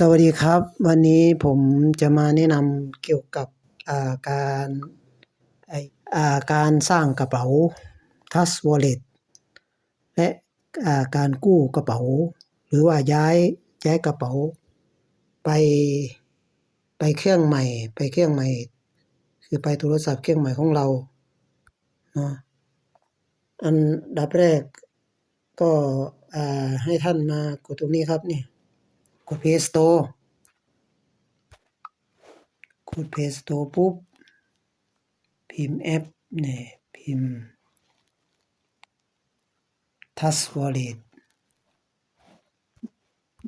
สวัสดีครับ วันนี้ผมจะมาแนะนำเกี่ยวกับาการาการสร้างกระเป๋า Trust Wallet และาการกู้กระเป๋า หรือว่าย้ายย้ายกระเป๋า ไปไปเครื่องใหม่ ไปเครื่องใหม่ คือไปโทรศัพท์เครื่องใหม่ของเราเนาะอันดับแรกก็ให้ท่านมากดตรงนี้ครับนี่ กด Play Store กด Play Store ปุ๊บ พิมพ์แอปนี่ยพิมพ์ Trust Wallet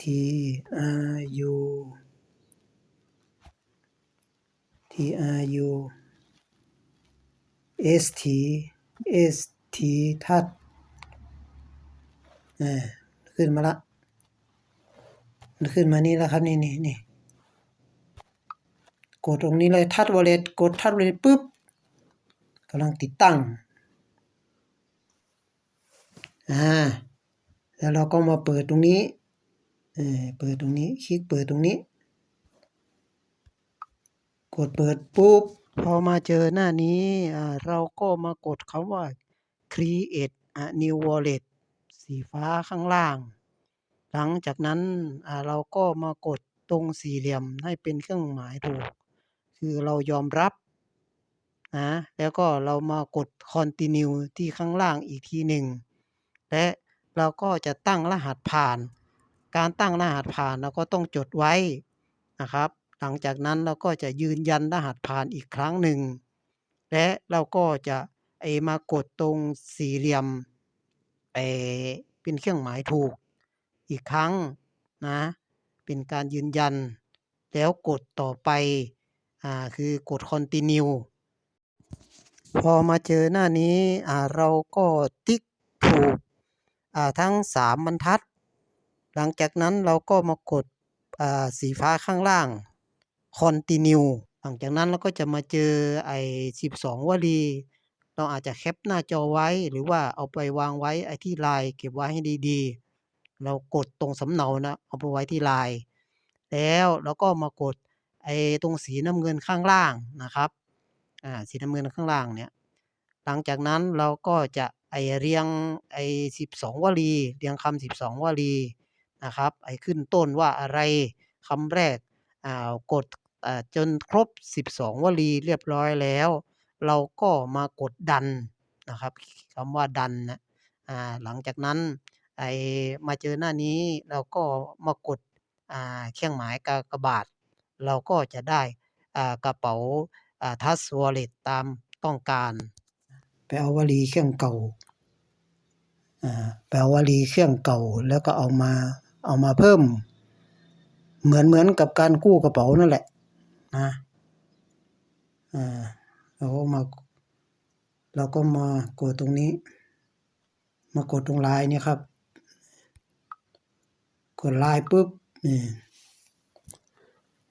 T R U T R U S T S T ทัดอ่าขึ้นมาละ มันขึ้นมานี่แล้วครับ นี่นี่นี่กดตรงนี้เลยทัดวอลเล็ตกดทัดวอลเล็ตปุ๊บกำลังติดตั้งอ่าแล้วเราก็มาเปิดตรงนี้เออเปิดตรงนี้ คลิกเปิดตรงนี้ กดเปิดปุ๊บพอมาเจอหน้านี้อ่าเราก็มากดคำว่า create a new wallet สีฟ้าข้างล่าง หลังจากนั้นเราก็มากดตรงสี่เหลี่ยมให้เป็นเครื่องหมายถูก คือเรายอมรับนะแล้วก็เรามากด continue ที่ข้างล่างอีกทีหนึ่ง และเราก็จะตั้งรหัสผ่าน การตั้งรหัสผ่านเราก็ต้องจดไว้นะครับ หลังจากนั้นเราก็จะยืนยันรหัสผ่านอีกครั้งหนึ่ง และเราก็จะไอมากดตรงสี่เหลี่ยมไอเป็นเครื่องหมายถูก อีกครั้งนะเป็นการยืนยัน แล้วกดต่อไปอ่าคือกด continue พอมาเจอหน้านี้อ่าเราก็ติ๊กถูกอ่าทั้งสามบรรทัด หลังจากนั้นเราก็มากดอ่าสีฟ้าข้างล่าง continue หลังจากนั้นเราก็จะมาเจอไอ้สิบสองวลี เราอาจจะแคปหน้าจอไว้ หรือว่าเอาไปวางไว้ไอ้ที่ไลน์เก็บไว้ให้ดีๆ เรากดตรงสำเนานะเอาไปไว้ที่ลน์แล้วเราก็มากดไอ้ตรงสีน้ำเงินข้างล่างนะครับอ่าสีน้ำเงินข้างล่างเนี่ยหลังจากนั้นเราก็จะไอเรียงไอสิบสองวลีเรียงคำสิบสองวลีนะครับไอขึ้นต้นว่าอะไรคำแรกอ่ากดอ่าจนครบสิบสองวลีเรียบร้อยแล้ว เราก็มากดดันนะครับคำว่าดันนะอ่าหลังจากนั้น ไอมาเจอหน้านี้เราก็มากดอ่าเครื่องหมายกากบาท เราก็จะได้อ่ากระเป๋าอ่าทัสวอลเล็ตตามต้องการ ไปเอาวลีเครื่องเก่าอ่าไปเอาวลีเครื่องเก่าแล้วก็เอามาเอามาเพิ่ม เหมือนเหมือนกับการกู้กระเป๋านั่นแหละนะอ่าเราก็มาเราก็มากดตรงนี้ มากดตรงลายนี่ครับ กดลายปุ๊บนี่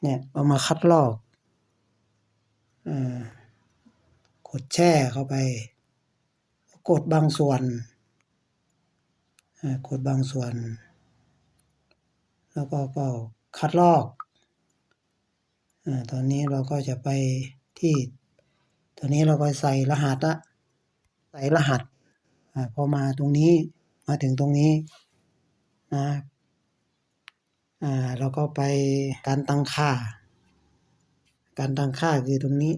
เนี่ยเอามาคัดลอกอ่ากดแช่เข้าไป กดบางส่วนอ่ากดบางส่วน แล้วก็ก็คัดลอกอ่าตอนนี้เราก็จะไปที่ตอนนี้เราก็ใส่รหัสละใส่รหัสอ่าพอมาตรงนี้มาถึงตรงนี้นะ อ่าเราก็ไปการตั้งค่า การตั้งค่าคือตรงนี้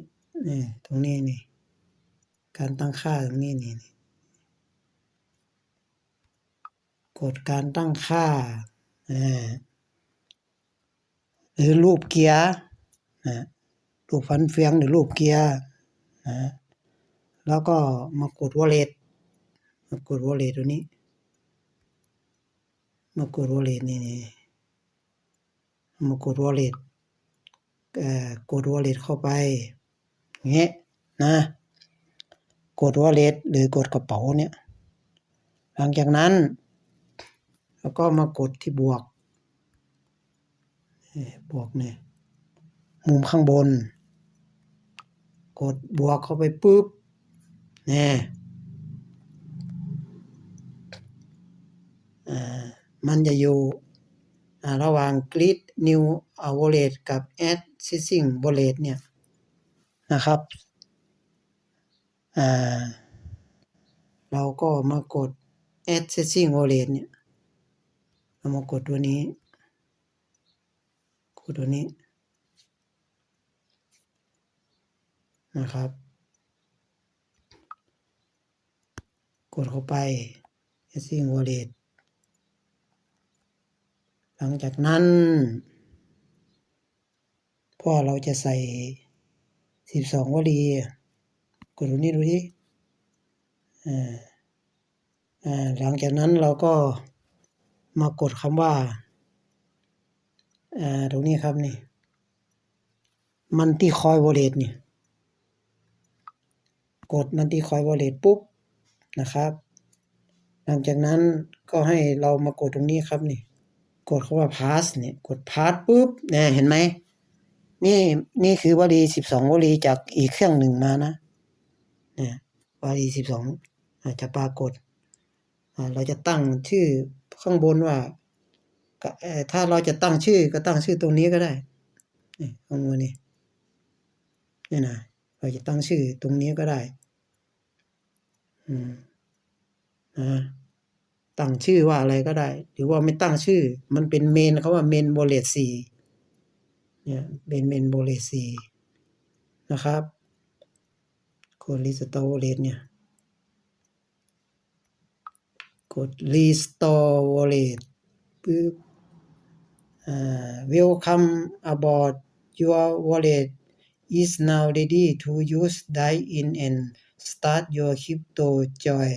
นี่ตรงนี้นี่ การตั้งค่าตรงนี้นี่กดการตั้งค่าอ่าหรือรูปเกียร์นะรูปฟันเฟืองหรือรูปเกียร์นะแล้วก็มากด wallet มากด wallet ตัวนี้ มากด wallet นี่นี่ มากด wallet เอ่อกด wallet เข้าไปเงี้ยนะกด wallet หรือกดกระเป๋าเนี่ยหลังจากนั้น แล้วก็มากดที่บวกนี่บวกเนี่ยมุมข้างบน กดบวกเข้าไปปุ๊บเนี่ยอ่ามันจะอยู่ ระหว่าง grid new wallet กับ existing wallet เนี่ยนะครับเราก็มากด existing wallet เนี่ยเรามากดตัวนี้ กดตัวนี้นะครับ กดเข้าไป existing wallet หลังจากนั้น พ่อเราจะใส่สิบสองวลีกดตรงนี้ดูดิอ่าอ่าหลังจากนั้นเราก็มากดคำว่าอ่าตรงนี้ครับนี่ มันตีคอยวอลเล็ตนี่ กดมันตีคอยวอลเล็ตปุ๊บนะครับ หลังจากนั้นก็ให้เรามากดตรงนี้ครับนี่ กดคำว่า pass เนี่ยกด pass ปุ๊บเนี่ยเห็นไหมนี่นี่คือวลีสิบสองวลีจากอีกเครื่องหนึ่งมานะเนี่ยวลีสิบสองอาจจะปรากฏเราจะตั้งชื่อข้างบนว่าถ้าเราจะตั้งชื่อก็ตั้งชื่อตรงนี้ก็ได้นี่ข้างบนนี่นี่นะเราจะตั้งชื่อตรงนี้ก็ได้ อืมอ่า ตั้งชื่อว่าอะไรก็ได้ หรือว่าไม่ตั้งชื่อ มันเป็นเมนเขาว่าเมนโบเลตสี่เนี่ยเป็นเมนโบเลตสี่นะครับกดรีสตอร์โบเลตเนี่ย กดรีสตอร์โบเลตปึ๊บอ่า welcome aboard your wallet is now ready to use die in and start your crypto joy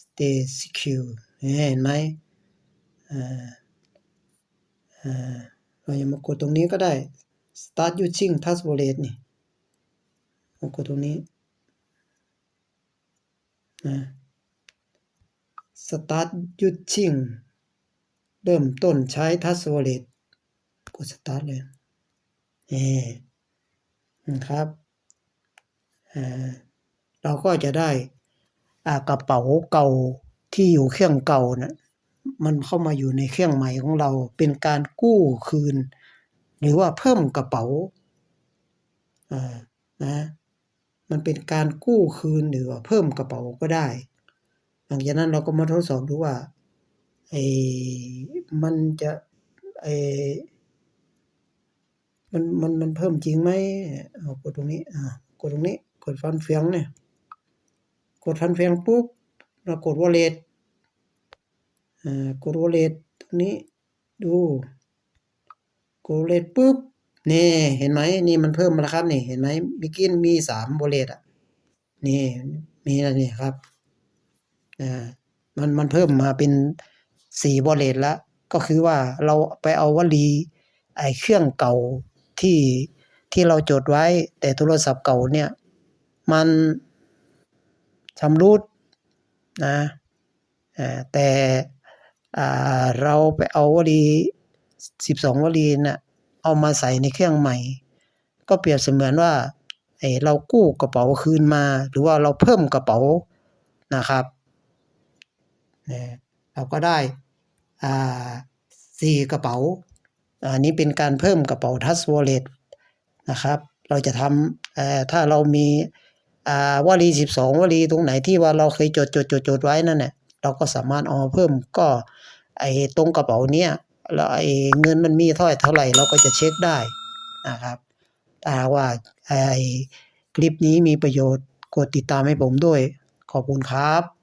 stay secure เห็นไหมอ่าอ่าเราจะมากดตรงนี้ก็ได้ start using touch wallet นี่มากดตรงนี้นะ start using เริ่มต้นใช้ touch wallet กด start เลยเอนะครับอ่าเราก็จะได้กระเป๋าเก่า ที่อยู่เครื่องเก่านะมันเข้ามาอยู่ในเครื่องใหม่ของเรา เป็นการกู้คืน หรือว่าเพิ่มกระเป๋าอ่านะมันเป็นการกู้คืนหรือว่าเพิ่มกระเป๋าก็ได้ หลังจากนั้นเราก็มาทดสอบดูว่าไอ้มันจะไอ้มันมันมันเพิ่มจริงไหมเอากดตรงนี้อ่ากดตรงนี้ กดฟันเฟืองเนี่ย กดฟันเฟืองปุ๊บ เรากด wallet อ่ากด wallet ตรงนี้ดูกด wallet ปุ๊บนี่เห็นไหมนี่มันเพิ่มมาแล้วครับนี่เห็นไหมมื่อกี้มีสาม wallet อะนี่มีแล้วนี่ครับอ่ามันมันเพิ่มมาเป็นสี่วอลเล็ตแล้วก็คือว่าเราไปเอาวลีไอเครื่องเก่าที่ที่เราจดไว้ แต่โทรศัพท์เก่าเนี่ย มันชำรุด นะแต่เราไปเอาวลีสิบสองวลีน่ะเอามาใส่ในเครื่องใหม่ ก็เปรียบเสมือนว่าเรากู้กระเป๋าคืนมา หรือว่าเราเพิ่มกระเป๋านะครับเราก็ได้สี่กระเป๋า อันนี้เป็นการเพิ่มกระเป๋าทัสวอลเล็ตนะครับ เราจะทำถ้าเรามีอ วลีสิบสองวลีตรงไหนที่ว่าเราเคยจดจดจดจดไว้นั่นเนี่ยเราก็สามารถเอามาเพิ่มก็ไอ้ตรงกระเป๋าเนี้ยแล้วไอ้เงินมันมีเท่าไหร่เท่าไหร่เราก็จะเช็คได้นะครับถ้าว่าไอ้คลิปนี้มีประโยชน์กดติดตามให้ผมด้วย ขอบคุณครับ